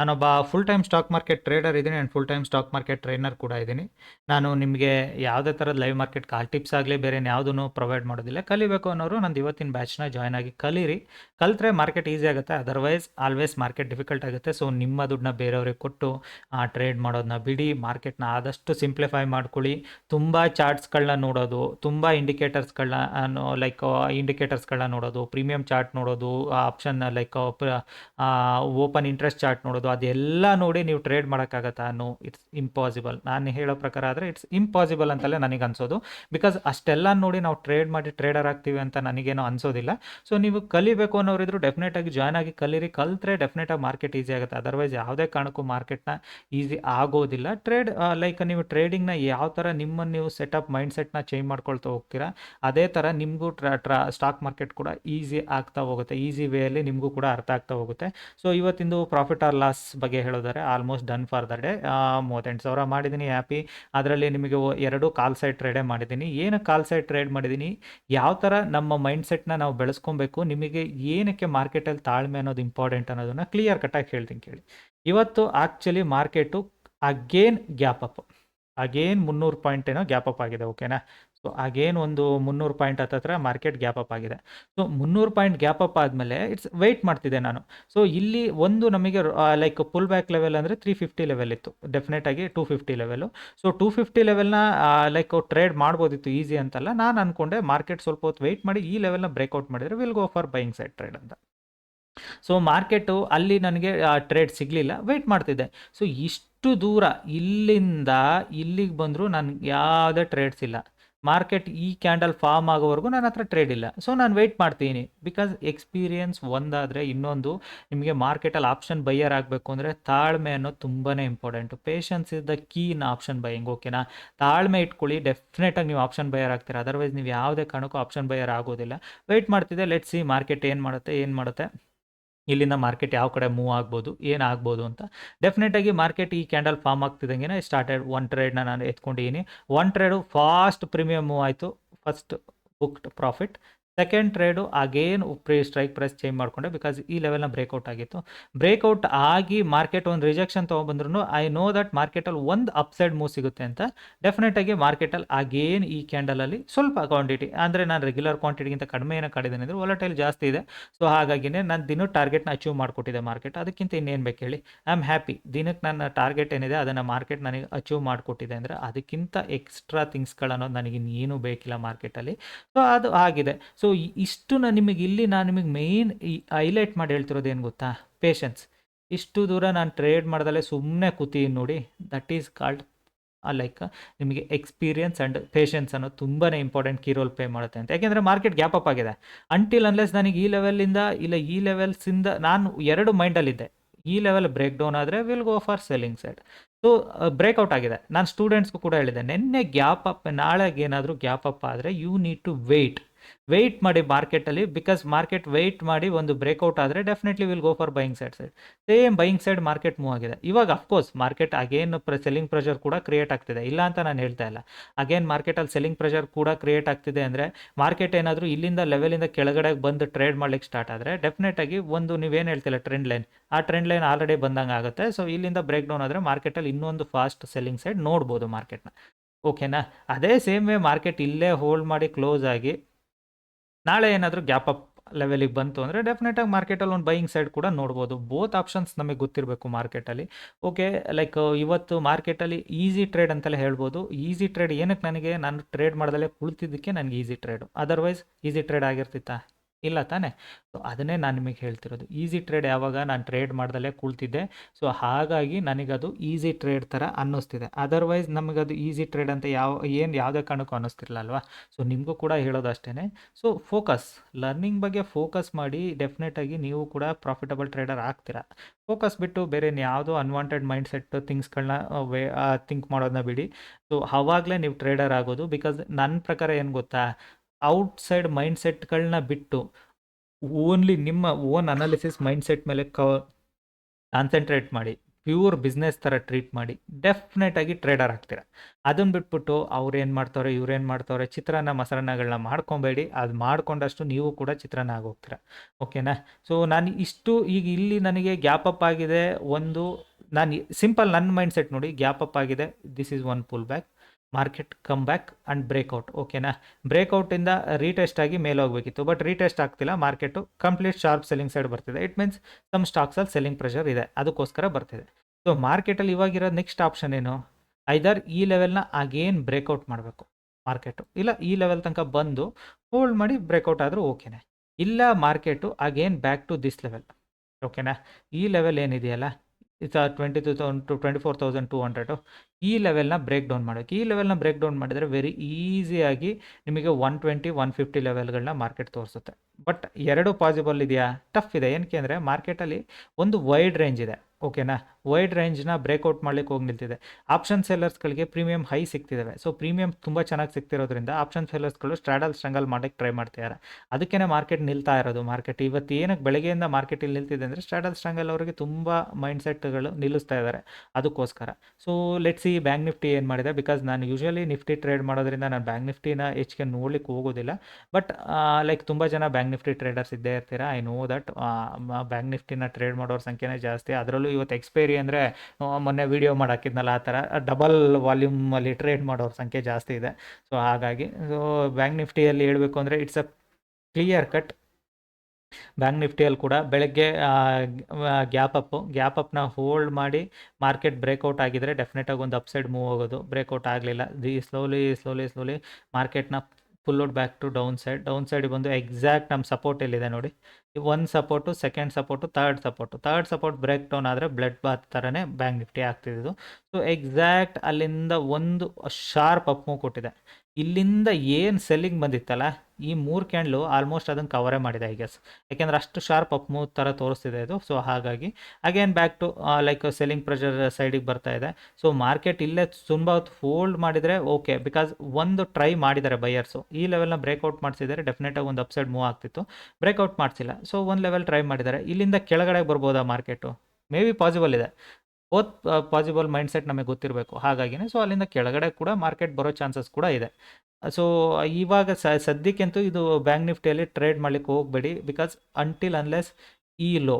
ನಾನೊಬ್ಬ full time stock market trader ಇದ್ದೀನಿ. And full time stock market trainer ಕೂಡ ಇದ್ದೀನಿ. ನಾನು ನಿಮಗೆ ಯಾವುದೇ ಥರದ ಲೈವ್ ಮಾರ್ಕೆಟ್ ಕಾಲ್ ಟಿಪ್ಸ್ ಆಗಲಿ, ಬೇರೆ ಯಾವುದೂ ಪ್ರೊವೈಡ್ ಮಾಡೋದಿಲ್ಲ. ಕಲಿಬೇಕು ಅನ್ನೋರು ನಂದು ಇವತ್ತಿನ ಬ್ಯಾಚ್ನ ಜಾಯ್ನ್ ಆಗಿ ಕಲೀರಿ. ಕಲಿತ್ರೆ ಮಾರ್ಕೆಟ್ ಈಸಿ ಆಗುತ್ತೆ. ಅದರ್ವೈಸ್ ಆಲ್ವೇಸ್ ಮಾರ್ಕೆಟ್ ಡಿಫಿಕಲ್ಟ್ ಆಗುತ್ತೆ. ಸೊ ನಿಮ್ಮ ದುಡ್ಡನ್ನ ಬೇರೆಯವ್ರಿಗೆ ಕೊಟ್ಟು ಟ್ರೇಡ್ ಮಾಡೋದನ್ನ ಬಿಡಿ. ಮಾರ್ಕೆಟ್ನ ಆದಷ್ಟು ಸಿಂಪ್ಲಿಫೈ ಮಾಡ್ಕೊಳ್ಳಿ. ತುಂಬ ಚಾರ್ಟ್ಸ್ಗಳನ್ನ ನೋಡೋದು, ತುಂಬ ಇಂಡಿಕೇಟರ್ಸ್ಗಳನ್ನ ಲೈಕ್ ಇಂಡಿಕೇಟರ್ಸ್ಗಳನ್ನ ನೋಡೋದು ಪ್ರೀಮಿಯಂ ಚಾರ್ಟ್ ನೋಡೋದು option like open interest chart ನೋಡೋದು ಅದೆಲ್ಲ ನೋಡಿ ನೀವು ಟ್ರೇಡ್ ಮಾಡೋಕ್ಕಾಗತ್ತಾ ನೋ ಇಟ್ಸ್ ಇಂಪಾಸಿಬಲ್ ನಾನು ಹೇಳೋ ಪ್ರಕಾರ ಆದರೆ ಇಟ್ಸ್ ಇಂಪಾಸಿಬಲ್ ಅಂತಲೇ ನನಗೆ ಅನ್ಸೋದು. ಬಿಕಾಸ್ ಅಷ್ಟೆಲ್ಲ ನೋಡಿ ನಾವು ಟ್ರೇಡ್ ಮಾಡಿ ಟ್ರೇಡರ್ ಆಗ್ತೀವಿ ಅಂತ ನನಗೇನೋ ಅನ್ಸೋದಿಲ್ಲ. ಸೊ ನೀವು ಕಲಿಬೇಕು ಅನ್ನೋರಿದ್ರು ಡೆಫಿನೆಟ್ ಆಗಿ ಜಾಯ್ನ್ ಆಗಿ ಕಲೀರಿ. ಕಲ್ತ್ರೆ ಡೆಫಿನೆಟ್ ಆಗಿ ಮಾರ್ಕೆಟ್ ಈಸಿ ಆಗುತ್ತೆ. ಅದರ್ವೈಸ್ ಯಾವುದೇ ಕಾರಣಕ್ಕೂ ಮಾರ್ಕೆಟ್ನ ಈಸಿ ಆಗೋದಿಲ್ಲ. ಟ್ರೇಡ್ ಲೈಕ್ ನೀವು ಟ್ರೇಡಿಂಗ್ನ ಯಾವ ಥರ ನಿಮ್ಮನ್ನು ನೀವು ಸೆಟಪ್ ಮೈಂಡ್ ಸೆಟ್ನ ಚೇಂಜ್ ಮಾಡ್ಕೊಳ್ತಾ ಹೋಗ್ತೀರಾ, ಅದೇ ಥರ ನಿಮಗೂ ಟ್ರಾ ಟ್ರಾ ಸ್ಟಾಕ್ ಮಾರ್ಕೆಟ್ ಕೂಡ ಈಸಿ ಆಗ್ತಾ ಹೋಗುತ್ತೆ. ಈಸಿ ವೇಯಲ್ಲಿ ನಿಮಗೂ ಕೂಡ ಅರ್ಥ ಆಗ್ತಾ ಹೋಗುತ್ತೆ. ಸೊ ಇವತ್ತಿಂದು ಪ್ರಾಫಿಟ್ ಆರ್ ಲಾಸ್ ಬಗ್ಗೆ ಹೇಳೋದಾರೆ almost done for the day ಮೂವತ್ತೆಂಟು ಸಾವಿರ ಮಾಡಿದ್ದೀನಿ ಹ್ಯಾಪಿ ಅದರಲ್ಲಿ ನಿಮಗೆ ಎರಡು ಕಾಲ್ ಸೈಡ್ ಟ್ರೇಡೇ ಮಾಡಿದ್ದೀನಿ ಏನು ಕಾಲ್ ಸೈಡ್ ಟ್ರೇಡ್ ಮಾಡಿದ್ದೀನಿ ಯಾವ ಥರ ನಮ್ಮ ಮೈಂಡ್ ಸೆಟ್ನ ನಾವು ಬೆಳೆಸ್ಕೊಬೇಕು? ನಿಮಗೆ ಏನಕ್ಕೆ ಮಾರ್ಕೆಟಲ್ಲಿ ತಾಳ್ಮೆ ಅನ್ನೋದು ಇಂಪಾರ್ಟೆಂಟ್ ಅನ್ನೋದನ್ನ ಕ್ಲಿಯರ್ ಕಟ್ಟಾಗಿ ಹೇಳ್ತೀನಿ ಕೇಳಿ. ಇವತ್ತು actually market again gap up again ಮುನ್ನೂರು ಪಾಯಿಂಟ್ ಏನೋ ಗ್ಯಾಪ್ ಅಪ್ ಆಗಿದೆ ಓಕೆನಾ ಸೊ ಅಗೇನ್ ಒಂದು ಮುನ್ನೂರು ಪಾಯಿಂಟ್ ಹತ್ತತ್ರ ಮಾರ್ಕೆಟ್ ಗ್ಯಾಪ್ ಅಪ್ ಆಗಿದೆ. ಸೊ ಮುನ್ನೂರು ಪಾಯಿಂಟ್ ಗ್ಯಾಪ್ ಅಪ್ ಆದಮೇಲೆ ಇಟ್ಸ್ ವೆಯ್ಟ್ ಮಾಡ್ತಿದ್ದೆ ನಾನು. ಸೊ ಇಲ್ಲಿ ಒಂದು ನಮಗೆ ಲೈಕ್ ಪುಲ್ ಬ್ಯಾಕ್ ಲೆವೆಲ್ ಅಂದರೆ ತ್ರೀ ಫಿಫ್ಟಿ ಲೆವೆಲ್ ಇತ್ತು. ಡೆಫಿನೆಟ್ ಆಗಿ two fifty level so two fifty ಲೆವೆಲ್ನ like trade ಮಾಡ್ಬೋದಿತ್ತು ಈಸಿ ಅಂತಲ್ಲ, ನಾನು ಅಂದ್ಕೊಂಡೆ ಮಾರ್ಕೆಟ್ ಸ್ವಲ್ಪ ಹೊತ್ತು ವೆಯ್ಟ್ ಮಾಡಿ ಈ ಲೆವೆಲ್ನ ಬ್ರೇಕ್ಔಟ್ ಮಾಡಿದರೆ will go for buying side trade ಅಂತ. ಸೊ ಮಾರ್ಕೆಟು ಅಲ್ಲಿ ನನಗೆ ಟ್ರೇಡ್ ಸಿಗಲಿಲ್ಲ. ವೆಯ್ಟ್ ಮಾಡ್ತಿದ್ದೆ. ಸೊ ಇಷ್ಟು ದೂರ ಇಲ್ಲಿಂದ ಇಲ್ಲಿಗೆ ಬಂದರೂ ನನಗೆ ಯಾವುದೇ ಟ್ರೇಡ್ಸ್ ಇಲ್ಲ. ಮಾರ್ಕೆಟ್ ಈ ಕ್ಯಾಂಡಲ್ ಫಾರ್ಮ್ ಆಗೋವರೆಗೂ ನನ್ನ ಹತ್ರ ಟ್ರೇಡ್ ಇಲ್ಲ. ಸೊ ನಾನು ವೆಯ್ಟ್ ಮಾಡ್ತೀನಿ. ಬಿಕಾಸ್ ಎಕ್ಸ್ಪೀರಿಯನ್ಸ್ ಒಂದಾದರೆ ಇನ್ನೊಂದು, ನಿಮಗೆ ಮಾರ್ಕೆಟಲ್ಲಿ ಆಪ್ಷನ್ ಬೈಯರ್ ಆಗಬೇಕು ಅಂದರೆ ತಾಳ್ಮೆ ಅನ್ನೋದು ತುಂಬಾ important patience is the key in option buying ಓಕೆನಾ ತಾಳ್ಮೆ ಇಟ್ಕೊಳ್ಳಿ. ಡೆಫಿನೆಟಾಗಿ ನೀವು ಆಪ್ಷನ್ ಬೈಯರ್ ಆಗ್ತೀರಾ. ಅದರ್ವೈಸ್ ನೀವು ಯಾವುದೇ ಕಾರಣಕ್ಕೂ ಆಪ್ಷನ್ ಬೈಯರ್ ಆಗೋದಿಲ್ಲ. ವೆಯ್ಟ್ ಮಾಡ್ತಿದ್ದೆ. ಲೆಟ್ ಸಿ ಮಾರ್ಕೆಟ್ ಏನು ಮಾಡುತ್ತೆ ಏನು ಮಾಡುತ್ತೆ? ಇಲ್ಲಿಂದ ಮಾರ್ಕೆಟ್ ಯಾವ ಕಡೆ ಮೂವ್ ಆಗ್ಬೋದು, ಏನು ಆಗ್ಬೋದು ಅಂತ. ಡೆಫಿನೆಟಾಗಿ ಮಾರ್ಕೆಟ್ ಈ ಕ್ಯಾಂಡಲ್ ಫಾರ್ಮ್ ಆಗ್ತಿದ್ದಂಗೆ ಸ್ಟಾರ್ಟೆಡ್ ಒನ್ ಟ್ರೇಡ್ನ ನಾನು ಎತ್ಕೊಂಡಿದ್ದೀನಿ. One trade fast premium move ಆಯಿತು first booked profit second trade again ಉಪ್ರಿ strike price change ಮಾಡಿಕೊಂಡೆ ಬಿಕಾಸ್ ಈ ಲೆವೆಲ್ನ ಬ್ರೇಕ್ಔಟ್ ಆಗಿತ್ತು. ಬ್ರೇಕ್ಔಟ್ ಆಗಿ ಮಾರ್ಕೆಟ್ ಒಂದು ರಿಜೆಕ್ಷನ್ ತೊಗೊಂಡ್ಬಂದ್ರು ಐ ನೋ ದಟ್ ಮಾರ್ಕೆಟಲ್ಲಿ ಒಂದು ಅಪ್ಸೈಡ್ ಮೂವ್ ಸಿಗುತ್ತೆ ಅಂತ ಡೆಫಿನೆಟಾಗಿ ಮಾರ್ಕೆಟಲ್ಲಿ ಅಗೇನ್ ಈ ಕ್ಯಾಂಡಲಲ್ಲಿ ಸ್ವಲ್ಪ ಕ್ವಾಂಟಿಟಿ ಅಂದರೆ ನಾನು ರೆಗ್ಯುಲರ್ ಕ್ವಾಂಟಿಟಿಗಿಂತ ಕಡಿಮೆ ಏನೋ ಕಡಿದೇನೆ ಅಂದರೆ ಒಲಟೈಲ್ ಜಾಸ್ತಿ ಇದೆ. ಸೊ ಹಾಗಾಗಿನೇ ನಾನು ದಿನ ಟಾರ್ಗೆಟ್ನ ಅಚೀವ್ ಮಾಡಿಕೊಟ್ಟಿದೆ ಮಾರ್ಕೆಟ್ ಅದಕ್ಕಿಂತ ಇನ್ನೇನು ಬೇಕು ಹೇಳಿ? ಐ ಆಮ್ ಹ್ಯಾಪಿ ದಿನಕ್ಕೆ ನನ್ನ ಟಾರ್ಗೆಟ್ ಏನಿದೆ ಅದನ್ನು ಮಾರ್ಕೆಟ್ ನನಗೆ ಅಚೀವ್ ಮಾಡಿಕೊಟ್ಟಿದೆ ಅಂದರೆ ಅದಕ್ಕಿಂತ ಎಕ್ಸ್ಟ್ರಾ ಥಿಂಗ್ಸ್ಗಳನ್ನೋದು ನನಗೆ ಇನ್ನೇನು ಬೇಕಿಲ್ಲ ಮಾರ್ಕೆಟಲ್ಲಿ ಸೊ ಅದು ಆಗಿದೆ. ಸೊ ಇಷ್ಟು ನಾನು ನಿಮಗೆ ಇಲ್ಲಿ ನಾನು ನಿಮಗೆ ಮೇಯ್ನ್ ಹೈಲೈಟ್ ಮಾಡಿ ಹೇಳ್ತಿರೋದು ಏನು ಗೊತ್ತಾ? ಪೇಷನ್ಸ್ ಇಷ್ಟು ದೂರ ನಾನು ಟ್ರೇಡ್ ಮಾಡ್ದಲ್ಲೇ ಸುಮ್ಮನೆ ಕೂತೀನಿ ನೋಡಿ. ದಟ್ ಈಸ್ ಕಾಲ್ಡ್ ಲೈಕ್ ನಿಮಗೆ ಎಕ್ಸ್ಪೀರಿಯನ್ಸ್ ಆ್ಯಂಡ್ ಪೇಷನ್ಸ್ ಅನ್ನೋದು ತುಂಬಾ ಇಂಪಾರ್ಟೆಂಟ್ ಕೀ ರೋಲ್ ಪ್ಲೇ ಮಾಡುತ್ತೆ ಅಂತ. ಯಾಕೆಂದರೆ ಮಾರ್ಕೆಟ್ ಗ್ಯಾಪ್ ಅಪ್ ಆಗಿದೆ. ಅಂಟಿಲ್ ಅನ್ಲೆಸ್ ನನಗೆ ಈ ಲೆವೆಲಿಂದ ಇಲ್ಲ ಈ ಲೆವೆಲ್ಸಿಂದ ನಾನು ಎರಡು ಮೈಂಡಲ್ಲಿದ್ದೆ ಈ ಲೆವೆಲ್ ಬ್ರೇಕ್ ಡೌನ್ ಆದರೆ will go for selling side so breakout ಆಗಿದೆ. ನಾನು ಸ್ಟೂಡೆಂಟ್ಸ್ಗೂ ಕೂಡ ಹೇಳಿದೆ ನಿನ್ನೆ ಗ್ಯಾಪ್ ಅಪ್ ನಾಳೆಗೆ ಏನಾದರೂ ಗ್ಯಾಪ್ ಅಪ್ ಆದರೆ you need to wait wait ಮಾಡಿ ಮಾರ್ಕೆಟಲ್ಲಿ ಬಿಕಾಸ್ ಮಾರ್ಕೆಟ್ ವೆಯ್ಟ್ ಮಾಡಿ ಒಂದು ಬ್ರೇಕ್ಔಟ್ ಆದರೆ definitely will go for buying side side same buying side market move ಆಗಿದೆ. ಇವಾಗ of course market again selling pressure ಕೂಡ ಕ್ರಿಯೇಟ್ ಆಗ್ತಿದೆ. ಇಲ್ಲ ಅಂತ ನಾನು ಹೇಳ್ತಾ ಇಲ್ಲ. ಅಗೇನ್ ಮಾರ್ಕೆಟಲ್ಲಿ ಸೆಲ್ಲಿಂಗ್ ಪ್ರೆಷರ್ ಕೂಡ ಕ್ರಿಯೇಟ್ ಆಗ್ತಿದೆ ಅಂದರೆ ಮಾರ್ಕೆಟ್ ಏನಾದರೂ ಇಲ್ಲಿಂದ ಲೆವೆಲಿಂದ ಕೆಳಗಡೆ ಬಂದು ಟ್ರೇಡ್ ಮಾಡ್ಲಿಕ್ಕೆ ಸ್ಟಾರ್ಟ್ ಆದರೆ ಡೆಫಿನೆಟ್ ಆಗಿ ಒಂದು ನೀವೇನು ಹೇಳ್ತಿಲ್ಲ ಟ್ರೆಂಡ್ ಲೈನ್ ಆ ಟ್ರೆಂಡ್ ಲೈನ್ ಆಲ್ರೆಡಿ ಬಂದಂಗೆ ಆಗುತ್ತೆ. ಸೊ ಇಲ್ಲಿಂದ ಬ್ರೇಕ್ ಡೌನ್ ಆದರೆ ಮಾರ್ಕೆಟಲ್ಲಿ ಇನ್ನೊಂದು ಫಾಸ್ಟ್ ಸೆಲ್ಲಿಂಗ್ ಸೈಡ್ ನೋಡ್ಬೋದು ಮಾರ್ಕೆಟ್ನ ಓಕೆನಾ ಅದೇ ಸೇಮ್ ವೇ ಮಾರ್ಕೆಟ್ ಇಲ್ಲೇ ಹೋಲ್ಡ್ ಮಾಡಿ ಕ್ಲೋಸ್ ಆಗಿ ನಾಳೆ ಏನಾದರೂ ಗ್ಯಾಪ್ ಅಪ್ ಲೆವೆಲಿಗೆ ಬಂತು ಅಂದರೆ ಡೆಫಿನೆಟಾಗಿ ಮಾರ್ಕೆಟಲ್ಲಿ ಒಂದು ಬೈಯಿಂಗ್ ಸೈಡ್ ಕೂಡ ನೋಡ್ಬೋದು. ಬೋತ್ ಆಪ್ಷನ್ಸ್ ನಮಗೆ ಗೊತ್ತಿರಬೇಕು ಮಾರ್ಕೆಟಲ್ಲಿ ಓಕೆ ಲೈಕ್ ಇವತ್ತು ಮಾರ್ಕೆಟಲ್ಲಿ ಈಸಿ ಟ್ರೇಡ್ ಅಂತಲೇ ಹೇಳ್ಬೋದು. ಈಸಿ ಟ್ರೇಡ್ ಏನಕ್ಕೆ ನನಗೆ? ನಾನು ಟ್ರೇಡ್ ಮಾಡ್ದಲ್ಲೇ ಕುಳಿತಿದ್ದಕ್ಕೆ ನನಗೆ easy trade otherwise easy trade ಆಗಿರ್ತಿತ್ತಾ? ಇಲ್ಲ ತಾನೇ. ಸೊ ಅದನ್ನೇ ನಾನು ನಿಮಗೆ ಹೇಳ್ತಿರೋದು. ಈಸಿ ಟ್ರೇಡ್ ಯಾವಾಗ ನಾನು ಟ್ರೇಡ್ ಮಾಡ್ದಲ್ಲೇ ಕುಳ್ತಿದ್ದೆ. ಸೊ ಹಾಗಾಗಿ ನನಗದು ಈಸಿ ಟ್ರೇಡ್ ಥರ ಅನ್ನಿಸ್ತಿದೆ. ಅದರ್ವೈಸ್ ನಮಗದು ಈಸಿ ಟ್ರೇಡ್ ಅಂತ ಯಾವ, ಏನು ಯಾವುದೇ ಕಾರಣಕ್ಕೂ ಅನ್ನಿಸ್ತಿರಲ್ಲ ಅಲ್ವಾ? ಸೊ ನಿಮಗೂ ಕೂಡ ಹೇಳೋದು ಅಷ್ಟೇ ಸೊ ಫೋಕಸ್ ಲರ್ನಿಂಗ್ ಬಗ್ಗೆ ಫೋಕಸ್ ಮಾಡಿ ಡೆಫಿನೆಟಾಗಿ ನೀವು ಕೂಡ ಪ್ರಾಫಿಟಬಲ್ ಟ್ರೇಡರ್ ಆಗ್ತೀರಾ? ಫೋಕಸ್ ಬಿಟ್ಟು ಬೇರೆ ಯಾವುದೋ ಅನ್ವಾಂಟೆಡ್ ಮೈಂಡ್ ಸೆಟ್ ಥಿಂಗ್ಸ್ಗಳನ್ನ ವೇ ಥಿಂಕ್ ಮಾಡೋದನ್ನ ಬಿಡಿ. ಸೊ ಆವಾಗಲೇ ನೀವು ಟ್ರೇಡರ್ ಆಗೋದು ಬಿಕಾಸ್ ನನ್ನ ಪ್ರಕಾರ ಏನು ಗೊತ್ತಾ? ಔಟ್ಸೈಡ್ ಮೈಂಡ್ ಸೆಟ್ಗಳನ್ನ ಬಿಟ್ಟು ಓನ್ಲಿ ನಿಮ್ಮ ಓನ್ ಅನಾಲಿಸಿಸ್ ಮೈಂಡ್ ಸೆಟ್ ಮೇಲೆ ಕ ಕಾನ್ಸಂಟ್ರೇಟ್ ಮಾಡಿ ಪ್ಯೂರ್ ಬಿಸ್ನೆಸ್ ಥರ ಟ್ರೀಟ್ ಮಾಡಿ ಡೆಫಿನೆಟಾಗಿ ಟ್ರೇಡರ್ ಆಗ್ತೀರ. ಅದನ್ನು ಬಿಟ್ಬಿಟ್ಟು ಅವ್ರು ಏನು ಮಾಡ್ತಾರೆ, ಇವ್ರು ಏನು ಮಾಡ್ತಾವ್ರೆ ಚಿತ್ರಾನ್ನ ಮಸರನ್ನಗಳನ್ನ ಮಾಡ್ಕೊಬೇಡಿ, ಅದು ಮಾಡ್ಕೊಂಡಷ್ಟು ನೀವು ಕೂಡ ಚಿತ್ರಾನ್ನ ಆಗೋಗ್ತೀರ. ಓಕೆನಾ ಸೊ ನಾನು ಇಷ್ಟು, ಈಗ ಇಲ್ಲಿ ನನಗೆ ಗ್ಯಾಪ್ ಅಪ್ ಆಗಿದೆ ಒಂದು, ನಾನು ಸಿಂಪಲ್ ನನ್ನ ಮೈಂಡ್ ಸೆಟ್ ನೋಡಿ ಗ್ಯಾಪ್ ಅಪ್ ಆಗಿದೆ this is one pull back market come back and breakout ಓಕೆನಾ ಬ್ರೇಕ್ಔಟಿಂದ ರೀಟೆಸ್ಟ್ ಆಗಿ ಮೇಲೆ ಹೋಗಬೇಕಿತ್ತು ಬಟ್ ರೀಟೆಸ್ಟ್ ಆಗ್ತಿಲ್ಲ. Market complete sharp selling side ಬರ್ತಿದೆ. ಇಟ್ ಮೀನ್ಸ್ ಸಮ್ ಸ್ಟಾಕ್ಸಲ್ಲಿ ಸೆಲ್ಲಿಂಗ್ ಪ್ರೆಷರ್ ಇದೆ. ಅದಕ್ಕೋಸ್ಕರ ಬರ್ತಿದೆ. ಸೊ ಮಾರ್ಕೆಟಲ್ಲಿ ಇವಾಗಿರೋ ನೆಕ್ಸ್ಟ್ ಆಪ್ಷನ್ ಏನು? ಐದರ್ ಈ ಲೆವೆಲ್ನ ಆಗೇನ್ ಬ್ರೇಕ್ಔಟ್ ಮಾಡಬೇಕು. ಮಾರ್ಕೆಟು ಇಲ್ಲ, ಈ ಲೆವೆಲ್ ತನಕ ಬಂದು ಹೋಲ್ಡ್ ಮಾಡಿ ಬ್ರೇಕ್ಔಟ್ ಆದರೂ ಓಕೆನೆ ಇಲ್ಲ market again back to this level ಓಕೆನಾ ಈ ಲೆವೆಲ್ ಏನಿದೆಯಲ್ಲ? It's twenty two thousand to twenty four thousand two hundred ಈ ಲೆವೆಲ್ನ ಬ್ರೇಕ್ ಡೌನ್ ಮಾಡೋಕ್ಕೆ ಈ ಲೆವೆಲ್ನ ಬ್ರೇಕ್ ಡೌನ್ ಮಾಡಿದರೆ ವೆರಿ ಈಸಿಯಾಗಿ ನಿಮಗೆ one twenty one fifty ಲೆವೆಲ್ಗಳನ್ನ market ತೋರಿಸುತ್ತೆ. ಬಟ್ ಎರಡು ಪಾಸಿಬಲ್ ಇದೆಯಾ? ಟಫ್ ಇದೆ. ಏನಕ್ಕೆ ಅಂದರೆ ಮಾರ್ಕೆಟಲ್ಲಿ ಒಂದು ವೈಡ್ ರೇಂಜ್ ಇದೆ. ಓಕೆನಾ ವೈಡ್ ರೇಂಜ್ನ ಬ್ರೇಕ್ಔಟ್ ಮಾಡ್ಲಿಕ್ಕೆ ಹೋಗಿ ನಿಲ್ತಿದೆ ಆಪ್ಷನ್ ಸೆಲ್ಲರ್ಸ್ಗಳಿಗೆ ಪ್ರೀಮಿಯಂ ಹೈ ಸಿಗ್ತಿದ್ದಾವೆ ಸೊ ಪ್ರೀಮಿಯಂ ತುಂಬ ಚೆನ್ನಾಗಿ ಸಿಗ್ತಿರೋದ್ರಿಂದ ಆಪ್ಷನ್ ಸೆಲ್ಲರ್ಸ್ಗಳು ಸ್ಟ್ರಾಡಲ್ ಸ್ಟ್ರಂಗಲ್ ಮಾಡೋಕ್ಕೆ ಟ್ರೈ ಮಾಡ್ತಿದ್ದಾರೆ ಅದಕ್ಕೇ ಮಾರ್ಕೆಟ್ ನಿಲ್ತಾ ಇರೋದು. ಮಾರ್ಕೆಟ್ ಇವತ್ತು ಏನಕ್ಕೆ ಬೆಳಗ್ಗೆಯಿಂದ ಮಾರ್ಕೆಟ್ ಇಲ್ಲಿ ನಿಲ್ತಿದೆ ಅಂದರೆ ಸ್ಟ್ರಾಡಲ್ ಸ್ಟ್ರಂಗಲ್ ಅವರಿಗೆ ತುಂಬ ಮೈಂಡ್ ಸೆಟ್ಗಳು ನಿಲ್ಲಿಸ್ತಾ ಇದ್ದಾರೆ ಅದಕ್ಕೋಸ್ಕರ. ಸೊ ಲೆಟ್ಸ್ ಈ ಬ್ಯಾಂಕ್ ನಿಫ್ಟಿ ಏನು ಮಾಡಿದೆ. ಬಿಕಾಸ್ ನಾನು ಯೂಶಲಿ ನಿಫ್ಟಿ ಟ್ರೇಡ್ ಮಾಡೋದ್ರಿಂದ ನಾನು ಬ್ಯಾಂಕ್ ನಿಫ್ಟಿನ ಹೆಚ್ಚಿಗೆ ನೋಡ್ಲಿಕ್ಕೆ ಹೋಗೋದಿಲ್ಲ. ಬಟ್ ಲೈಕ್ ತುಂಬ ಜನ ಬ್ಯಾಂಕ್ ನಿಫ್ಟಿ ಟ್ರೇಡರ್ಸ್ ಇದ್ದೇ ಇರ್ತೀರಾ? ಐ ನೋ ದಟ್ ಬ್ಯಾಂಕ್ ನಿಫ್ಟಿನ ಟ್ರೇಡ್ ಮಾಡೋರ ಸಂಖ್ಯೆನೇ ಜಾಸ್ತಿ. ಅದರಲ್ಲೂ ಇವತ್ತು ಎಕ್ಸ್ಪೈರಿ ಅಂದರೆ ಮೊನ್ನೆ ವೀಡಿಯೋ ಮಾಡಾಕಿದ್ನಲ್ಲ ಆ ಥರ ಡಬಲ್ ವಾಲ್ಯೂಮಲ್ಲಿ ಟ್ರೇಡ್ ಮಾಡೋರ ಸಂಖ್ಯೆ ಜಾಸ್ತಿ ಇದೆ. ಸೊ ಹಾಗಾಗಿ ಸೊ ಬ್ಯಾಂಕ್ ನಿಫ್ಟಿಯಲ್ಲಿ ಹೇಳಬೇಕು ಅಂದರೆ it's a clear cut bank ನಿಫ್ಟಿಯಲ್ಲಿ ಕೂಡ ಬೆಳಗ್ಗೆ ಗ್ಯಾಪ್ ಅಪ್ಪು ಗ್ಯಾಪ್ ಅಪ್ನ ಹೋಲ್ಡ್ ಮಾಡಿ ಮಾರ್ಕೆಟ್ ಬ್ರೇಕ್ಔಟ್ ಆಗಿದ್ರೆ ಡೆಫಿನೆಟಾಗಿ ಒಂದು ಅಪ್ಸೈಡ್ ಮೂವ್ ಹೋಗೋದು ಬ್ರೇಕ್ಔಟ್ ಆಗಲಿಲ್ಲ. The slowly slowly slowly ಮಾರ್ಕೆಟ್ನ full load back to down side down side ಬಂದು ಎಕ್ಸಾಕ್ಟ್ ನಮ್ಮ ಸಪೋರ್ಟ್ ಎಲ್ಲಿದೆ ನೋಡಿ. ಒಂದು support second support third support third support break down ಆದರೆ ಬ್ಲಡ್ ಬಾತ್ ಥರನೇ ಬ್ಯಾಂಕ್ ನಿಫ್ಟಿ ಆಗ್ತಿದ್ದು ಸೊ ಎಕ್ಸಾಕ್ಟ್ ಅಲ್ಲಿಂದ ಒಂದು ಶಾರ್ಪ್ ಅಪ್ ಮೂವ್ ಕೊಟ್ಟಿದೆ. ಇಲ್ಲಿಂದ ಏನು ಸೆಲ್ಲಿಂಗ್ ಬಂದಿತ್ತಲ್ಲ, ಈ ಮೂರು ಕ್ಯಾಂಡ್ಲು ಆಲ್ಮೋಸ್ಟ್ ಅದನ್ನು ಕವರೇ ಮಾಡಿದೆ ಐ ಗೆಸ್ ಯಾಕೆಂದರೆ ಅಷ್ಟು ಶಾರ್ಪ್ ಅಪ್ ಮೂವ್ ಥರ ತೋರಿಸ್ತಿದೆ ಇದು ಸೊ ಹಾಗಾಗಿ. Again back to like selling pressure ಸೈಡಿಗೆ ಬರ್ತಾ ಇದೆ. ಸೊ ಮಾರ್ಕೆಟ್ ಇಲ್ಲೇ ತುಂಬ ಫೋಲ್ಡ್ ಮಾಡಿದರೆ ಓಕೆ ಬಿಕಾಸ್ ಒಂದು ಟ್ರೈ ಮಾಡಿದ್ದಾರೆ ಬೈಯರ್ಸು ಈ ಲೆವೆಲ್ನ ಬ್ರೇಕ್ಔಟ್ ಮಾಡಿಸಿದರೆ ಡೆಫಿನೆಟಾಗಿ ಒಂದು ಅಪ್ಸೈಡ್ ಮೂವ್ ಆಗ್ತಿತ್ತು. ಬ್ರೇಕ್ಔಟ್ ಮಾಡಿಸಿಲ್ಲ. ಸೊ ಒಂದು ಲೆವೆಲ್ ಟ್ರೈ ಮಾಡಿದ್ದಾರೆ. ಇಲ್ಲಿಂದ ಕೆಳಗಡೆ ಬರ್ಬೋದಾ ಮಾರ್ಕೆಟು ಮೇ ಬಿ ಪಾಸಿಬಲ್ ಇದೆ. ಬೋತ್ ಪಾಸಿಬಲ್ ಮೈಂಡ್ ಸೆಟ್ ನಮಗೆ ಗೊತ್ತಿರಬೇಕು. ಹಾಗಾಗಿನೇ ಸೊ ಅಲ್ಲಿಂದ ಕೆಳಗಡೆ ಕೂಡ ಮಾರ್ಕೆಟ್ ಬರೋ ಚಾನ್ಸಸ್ ಕೂಡ ಇದೆ. ಸೊ ಇವಾಗ ಸ, ಸದ್ಯಕ್ಕಂತೂ ಇದು ಬ್ಯಾಂಕ್ ನಿಫ್ಟಿಯಲ್ಲಿ ಟ್ರೇಡ್ ಮಾಡಲಿಕ್ಕೆ ಹೋಗಬೇಡಿ ಬಿಕಾಸ್ ಅಂಟಿಲ್ ಅನ್ಲೆಸ್ ಈ ಲೋ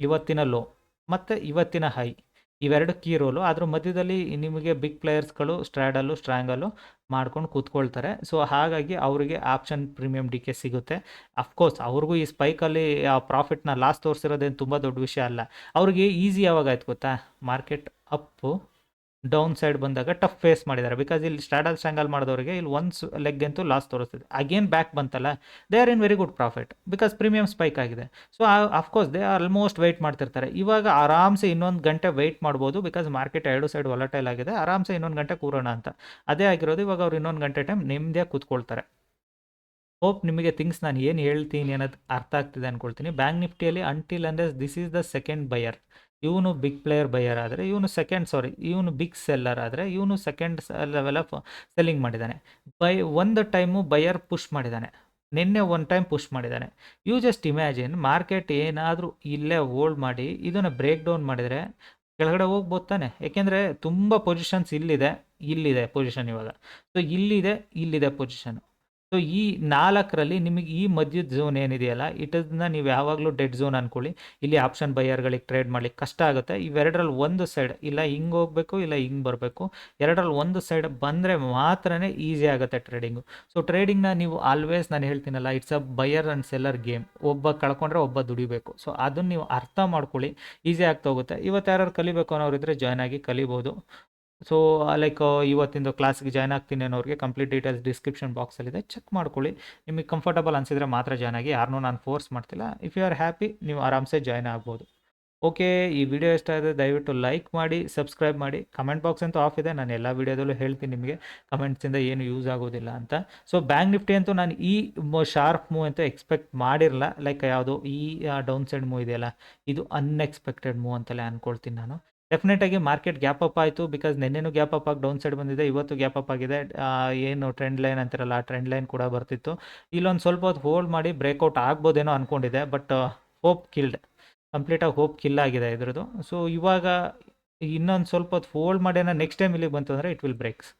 ಇವತ್ತಿನ ಲೋ ಮತ್ತು ಇವತ್ತಿನ ಹೈ ಇವೆರಡು ಕೀ ರೋಲು. ಅದ್ರ ಮಧ್ಯದಲ್ಲಿ ನಿಮಗೆ ಬಿಗ್ ಪ್ಲೇಯರ್ಸ್ಗಳು ಸ್ಟ್ರಾಡಲ್ಲು ಸ್ಟ್ರಾಂಗಲ್ಲು ಮಾಡ್ಕೊಂಡು ಕೂತ್ಕೊಳ್ತಾರೆ. ಸೊ, ಹಾಗಾಗಿ ಅವರಿಗೆ ಆಪ್ಷನ್ ಪ್ರೀಮಿಯಂ ಡಿ ಕೆ ಸಿಗುತ್ತೆ. ಅಫ್ಕೋರ್ಸ್ ಅವ್ರಿಗೂ ಈ ಸ್ಪೈಕಲ್ಲಿ ಆ ಪ್ರಾಫಿಟ್ನ ಲಾಸ್ ತೋರಿಸಿರೋದೇನು ತುಂಬ ದೊಡ್ಡ ವಿಷಯ ಅಲ್ಲ. ಅವ್ರಿಗೆ ಈಸಿ ಯಾವಾಗ ಆಯ್ತು ಗೊತ್ತಾ? ಮಾರ್ಕೆಟ್ ಅಪ್ಪು ಡೌನ್ ಸೈಡ್ ಬಂದಾಗ ಟಫ್ ಫೇಸ್ ಮಾಡಿದ್ದಾರೆ. ಬಿಕಾಸ್ ಇಲ್ಲಿ ಸ್ಟ್ರಾಡಲ್ ಸ್ಯಾಂಗಲ್ ಮಾಡಿದವರಿಗೆ ಇಲ್ಲಿ ಒನ್ಸ್ ಲೆಗ್ ಅಂತೂ ಲಾಸ್ ತೋರಿಸ್ತಿದೆ. ಅಗೇನ್ ಬ್ಯಾಕ್ ಬಂತಲ್ಲ they are in very good profit because premium spike ಆಗಿದೆ. So of course they almost wait ಮಾಡ್ತಿರ್ತಾರೆ. ಇವಾಗ ಆರಾಮ್ಸೆ ಇನ್ನೊಂದು ಗಂಟೆ ವೆಯ್ಟ್ ಮಾಡ್ಬೋದು ಬಿಕಾಸ್ ಮಾರ್ಕೆಟ್ ಎರಡು ಸೈಡ್ ಒಲಟೈಲ್ ಆಗಿದೆ. ಆರಾಮ್ಸೆ ಇನ್ನೊಂದು ಗಂಟೆ ಕೂರೋಣ ಅಂತ. ಅದೇ ಆಗಿರೋದು ಇವಾಗ ಅವ್ರು ಇನ್ನೊಂದು ಗಂಟೆ ಟೈಮ್ ನೆಮ್ಮದಿಯಾಗಿ ಕೂತ್ಕೊಳ್ತಾರೆ. ಹೋಪ್ ನಿಮಗೆ ಥಿಂಗ್ಸ್ ನಾನು ಏನು ಹೇಳ್ತೀನಿ ಅನ್ನೋದು ಅರ್ಥ ಆಗ್ತಿದೆ ಅಂದ್ಕೊಳ್ತೀನಿ ಬ್ಯಾಂಕ್ ನಿಫ್ಟಿಯಲ್ಲಿ ಅಂಟಿಲ್ ಅಂದರೆ this is the second buyer ಇವನು ಬಿಗ್ ಪ್ಲೇಯರ್ ಬೈಯರ್ ಆದರೆ, ಇವನು ಸೆಕೆಂಡ್ ಸಾರಿ ಇವನು ಬಿಗ್ ಸೆಲ್ಲರ್ ಆದರೆ, ಇವನು ಸೆಕೆಂಡ್ ಲೆವೆಲ್ ಆಫ್ ಸೆಲ್ಲಿಂಗ್ ಮಾಡಿದ್ದಾನೆ ಬೈ ಒಂದು ಟೈಮು ಬೈಯರ್ ಪುಷ್ ಮಾಡಿದ್ದಾನೆ ನಿನ್ನೆ ಒನ್ ಟೈಮ್ ಪುಷ್ ಮಾಡಿದ್ದಾನೆ ಯು ಜಸ್ಟ್ ಇಮ್ಯಾಜಿನ್ ಮಾರ್ಕೆಟ್ ಏನಾದರೂ ಇಲ್ಲೇ ಹೋಲ್ಡ್ ಮಾಡಿ, ಇದನ್ನು ಬ್ರೇಕ್ ಡೌನ್ ಮಾಡಿದರೆ ಕೆಳಗಡೆ ಹೋಗ್ಬೋದು ತಾನೆ. ಯಾಕೆಂದರೆ ತುಂಬ ಪೊಸಿಷನ್ಸ್ ಇಲ್ಲಿದೆ ಇಲ್ಲಿದೆ ಪೊಸಿಷನ್ ಇವಾಗ. ಸೊ ಇಲ್ಲಿದೆ ಇಲ್ಲಿದೆ ಪೊಸಿಷನ್ ಸೊ ಈ ನಾಲ್ಕರಲ್ಲಿ ನಿಮಗೆ ಈ ಮಧ್ಯದ ಝೋನ್ ಏನಿದೆಯಲ್ಲ ಇಟನ್ನ ನೀವು ಯಾವಾಗಲೂ ಡೆಡ್ ಝೋನ್ ಅಂದ್ಕೊಳ್ಳಿ ಇಲ್ಲಿ ಆಪ್ಷನ್ ಬೈಯರ್ಗಳಿಗೆ ಟ್ರೇಡ್ ಮಾಡ್ಲಿಕ್ಕೆ ಕಷ್ಟ ಆಗುತ್ತೆ. ಇವೆರಡರಲ್ಲಿ ಒಂದು ಸೈಡ್ ಇಲ್ಲ, ಹಿಂಗೆ ಹೋಗಬೇಕು, ಇಲ್ಲ ಹಿಂಗೆ ಬರಬೇಕು. ಎರಡರಲ್ಲಿ ಒಂದು ಸೈಡ್ ಬಂದರೆ ಮಾತ್ರನೇ ಈಸಿ ಆಗುತ್ತೆ ಟ್ರೇಡಿಂಗು ಸೊ ಟ್ರೇಡಿಂಗ್ನ ನೀವು ಆಲ್ವೇಸ್ ನಾನು ಹೇಳ್ತೀನಲ್ಲ it's a buyer and seller game ಒಬ್ಬ ಕಳ್ಕೊಂಡ್ರೆ ಒಬ್ಬ ದುಡಿಬೇಕು. ಸೊ ಅದನ್ನು ನೀವು ಅರ್ಥ ಮಾಡ್ಕೊಳ್ಳಿ. ಈಸಿ ಆಗ್ತಾ ಹೋಗುತ್ತೆ ಇವತ್ತು ಯಾರು ಕಲಿಬೇಕು ಅನ್ನೋರಿದ್ರೆ ಜಾಯ್ನ್ ಆಗಿ ಕಲಿಬೋದು. ಸೊ ಲೈಕ್ ಇವತ್ತಿಂದು ಕ್ಲಾಸ್ಗೆ ಜಾಯ್ನ್ ಆಗ್ತೀನಿ ಅನ್ನೋರಿಗೆ ಕಂಪ್ಲೀಟ್ ಡೀಟೇಲ್ಸ್ ಡಿಸ್ಕ್ರಿಪ್ಷನ್ ಬಾಕ್ಸಲ್ಲಿದೆ ಚೆಕ್ ಮಾಡ್ಕೊಳ್ಳಿ. ನಿಮಗೆ ಕಂಫರ್ಟಬಲ್ ಅನಿಸಿದ್ರೆ ಮಾತ್ರ ಜಾಯ್ನ್ ಆಗಿ. ಯಾರನ್ನೂ ನಾನು ಫೋರ್ಸ್ ಮಾಡ್ತಿಲ್ಲ. ಇಫ್ ಯು ಆರ್ ಹ್ಯಾಪಿ ನೀವು ಆರಾಮ್ಸೆ ಜಾಯ್ನ್ ಆಗ್ಬೋದು. ಓಕೆ ಈ ವಿಡಿಯೋ ಇಷ್ಟ ಆದರೆ ದಯವಿಟ್ಟು ಲೈಕ್ ಮಾಡಿ ಸಬ್ಸ್ಕ್ರೈಬ್ ಮಾಡಿ. ಕಮೆಂಟ್ ಬಾಕ್ಸ್ ಅಂತೂ ಆಫ್ ಇದೆ. ನಾನು ಎಲ್ಲ ವೀಡಿಯೋದಲ್ಲೂ ಹೇಳ್ತೀನಿ ನಿಮಗೆ ಕಮೆಂಟ್ಸಿಂದ ಏನು ಯೂಸ್ ಆಗೋದಿಲ್ಲ ಅಂತ. ಸೊ ಬ್ಯಾಂಕ್ ನಿಫ್ಟಿ ಅಂತೂ ನಾನು ಈ ಶಾರ್ಪ್ ಮೂವ್ ಅಂತೂ ಎಕ್ಸ್ಪೆಕ್ಟ್ ಮಾಡಿರಲ್ಲ. ಲೈಕ್ ಯಾವುದು ಈ ಡೌನ್ ಸೈಡ್ ಮೂವ್ ಇದೆಯಲ್ಲ. ಇದು ಅನ್ಎಕ್ಸ್ಪೆಕ್ಟೆಡ್ ಮೂವ್ ಅಂತಲೇ ಅಂದ್ಕೊಳ್ತೀನಿ ನಾನು. ಡೆಫಿನೆಟಾಗಿ ಮಾರ್ಕೆಟ್ ಗ್ಯಾಪ್ ಅಪ್ ಆಯಿತು ಬಿಕಾಸ್ ನಿನ್ನೆನೂ ಗ್ಯಾಪ್ ಅಪ್ ಆಗಿ ಡೌನ್ ಸೈಡ್ ಬಂದಿದೆ, ಇವತ್ತು ಗ್ಯಾಪ್ ಅಪ್ ಆಗಿದೆ. ಏನು ಟ್ರೆಂಡ್ ಲೈನ್ ಅಂತಿರಲ್ಲ, ಆ ಟ್ರೆಂಡ್ ಲೈನ್ ಕೂಡ ಬರ್ತಿತ್ತು. ಇಲ್ಲೊಂದು ಸ್ವಲ್ಪ ಹೊತ್ತು ಹೋಲ್ಡ್ ಮಾಡಿ ಬ್ರೇಕ್ಔಟ್ ಆಗ್ಬೋದೇನೋ ಅನ್ಕೊಂಡಿದೆ ಬಟ್ ಹೋಪ್ ಕಿಲ್ಡ್ ಕಂಪ್ಲೀಟಾಗಿ ಹೋಪ್ ಕಿಲ್ ಆಗಿದೆ ಇದ್ರದ್ದು. ಸೊ ಇವಾಗ ಇನ್ನೊಂದು ಸ್ವಲ್ಪ ಹೊತ್ತು ಫೋಲ್ಡ್ ಮಾಡಿ ನೆಕ್ಸ್ಟ್ ಟೈಮ್ ಇಲ್ಲಿಗೆ ಬಂತು ಅಂದರೆ ಇಟ್ ವಿಲ್ ಬ್ರೇಕ್ಸ್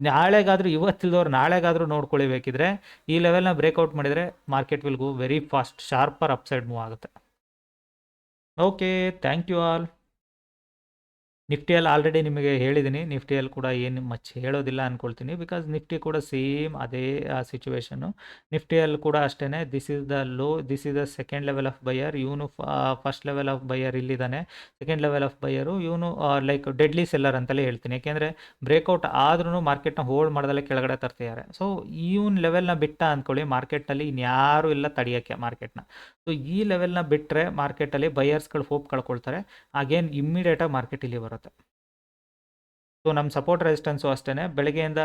ನಾಳೆಗಾದರೂ, ಇವತ್ತಿಲ್ದವ್ರು ನಾಳೆಗಾದರೂ ನೋಡ್ಕೊಳ್ಳಿ ಬೇಕಿದ್ರೆ ಈ ಲೆವೆಲ್ನ ಬ್ರೇಕ್ಔಟ್ ಮಾಡಿದರೆ market will go very fast sharper upside move ಆಗುತ್ತೆ. ಓಕೆ ಥ್ಯಾಂಕ್ ಯು ಆಲ್ ನಿಫ್ಟಿಯಲ್ಲಿ ಆಲ್ರೆಡಿ ನಿಮಗೆ ಹೇಳಿದ್ದೀನಿ ನಿಫ್ಟಿಯಲ್ಲಿ ಕೂಡ ಏನು ಮಚ್ ಹೇಳೋದಿಲ್ಲ ಅಂದ್ಕೊಳ್ತೀನಿ ಬಿಕಾಸ್ ನಿಫ್ಟಿ ಕೂಡ ಸೇಮ್ ಅದೇ ಸಿಚುವೇಶನ್ನು ನಿಫ್ಟಿಯಲ್ಲಿ ಕೂಡ ಅಷ್ಟೇ this is the low this is the second level of buyer ಇವನು ಫಸ್ಟ್ ಲೆವೆಲ್ ಆಫ್ ಬೈಯರ್ ಇಲ್ಲಿದ್ದಾನೆ ಸೆಕೆಂಡ್ ಲೆವೆಲ್ ಆಫ್ ಬೈಯರು ಇವನು ಲೈಕ್ ಡೆಡ್ಲಿ ಸೆಲ್ಲರ್ ಅಂತಲೇ ಹೇಳ್ತೀನಿ. ಯಾಕೆಂದರೆ ಬ್ರೇಕ್ಔಟ್ ಆದ್ರೂ ಮಾರ್ಕೆಟ್ನ ಹೋಲ್ಡ್ ಮಾಡ್ದಲ್ಲೇ ಕೆಳಗಡೆ ತರ್ತಿದ್ದಾರೆ. ಸೊ ಇವನ್ ಲೆವೆಲ್ನ ಬಿಟ್ಟ ಅಂದ್ಕೊಳ್ಳಿ ಮಾರ್ಕೆಟ್ನಲ್ಲಿ ಇನ್ಯಾರೂ ಇಲ್ಲ ತಡೆಯೋಕ್ಕೆ ಮಾರ್ಕೆಟ್ನ ಸೊ ಈ ಲೆವೆಲ್ನ ಬಿಟ್ಟರೆ ಮಾರ್ಕೆಟಲ್ಲಿ ಬೈಯರ್ಸ್ಗಳು ಹೋಪ್ ಕಳ್ಕೊಳ್ತಾರೆ. ಅಗೇನ್ ಇಮ್ಮಿಡಿಯೇಟಾಗಿ ಮಾರ್ಕೆಟ್ ಇಲ್ಲಿ ಬರುತ್ತೆ. ಸೊ ನಮ್ಮ ಸಪೋರ್ಟ್ ರೆಸಿಸ್ಟೆನ್ಸು ಅಷ್ಟೇ ಬೆಳಗ್ಗೆಯಿಂದ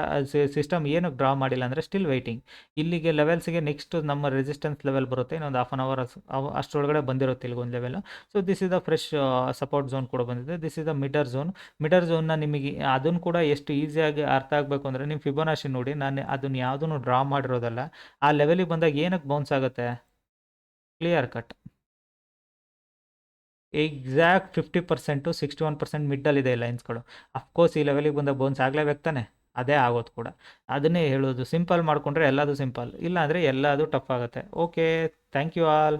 ಸಿಸ್ಟಮ್ ಏನು ಡ್ರಾ ಮಾಡಿಲ್ಲ ಅಂದರೆ ಸ್ಟಿಲ್ ವೈಟಿಂಗ್ ಇಲ್ಲಿಗೆ ಲೆವೆಲ್ಸ್ಗೆ ನೆಕ್ಸ್ಟ್ ನಮ್ಮ ರೆಸಿಸ್ಟೆನ್ಸ್ ಲೆವೆಲ್ ಬರುತ್ತೆ. ಇನ್ನೊಂದು ಹಾಫ್ ಆನ್ ಅವರ್ ಅಷ್ಟರೊಳಗಡೆ ಬಂದಿರುತ್ತೆ ಇಲ್ಲಿಗೊಂದು level so this is the fresh support zone ಕೂಡ ಬಂದಿದೆ. ದಿಸ್ ಇಸ್ ದ ಮಿಡರ್ ಝೋನ್ ಮಿಡರ್ ಝೋನ್ನ ನಿಮಗೆ, ಅದನ್ನು ಕೂಡ ಎಷ್ಟು ಈಸಿಯಾಗಿ ಅರ್ಥ ಆಗಬೇಕು ಅಂದರೆ ನೀವು ಫಿಬೋನಾಶಿ ನೋಡಿ, ನಾನು ಅದನ್ನು ಯಾವುದನ್ನು ಡ್ರಾ ಮಾಡಿರೋದಲ್ಲ, ಆ ಲೆವೆಲಿಗೆ ಬಂದಾಗ ಏನಕ್ಕೆ ಬೌನ್ಸ್ ಆಗುತ್ತೆ? Clear cut exact fifty percent sixty one percent ಮಿಡ್ಡಲ್ಲಿದೆ ಲೈನ್ಸ್ಗಳು ಅಫ್ಕೋರ್ಸ್ ಈ ಲೆವೆಲಿಗೆ ಬಂದ ಬೋನ್ಸ್ ಆಗಲೇ ತಾನೆ. ಅದೇ ಆಗೋದು ಕೂಡ. ಅದನ್ನೇ ಹೇಳೋದು. ಸಿಂಪಲ್ ಮಾಡಿಕೊಂಡ್ರೆ ಎಲ್ಲದು ಸಿಂಪಲ್ ಇಲ್ಲಾಂದರೆ ಎಲ್ಲದು ಟಫ್ ಆಗುತ್ತೆ. Okay thank you all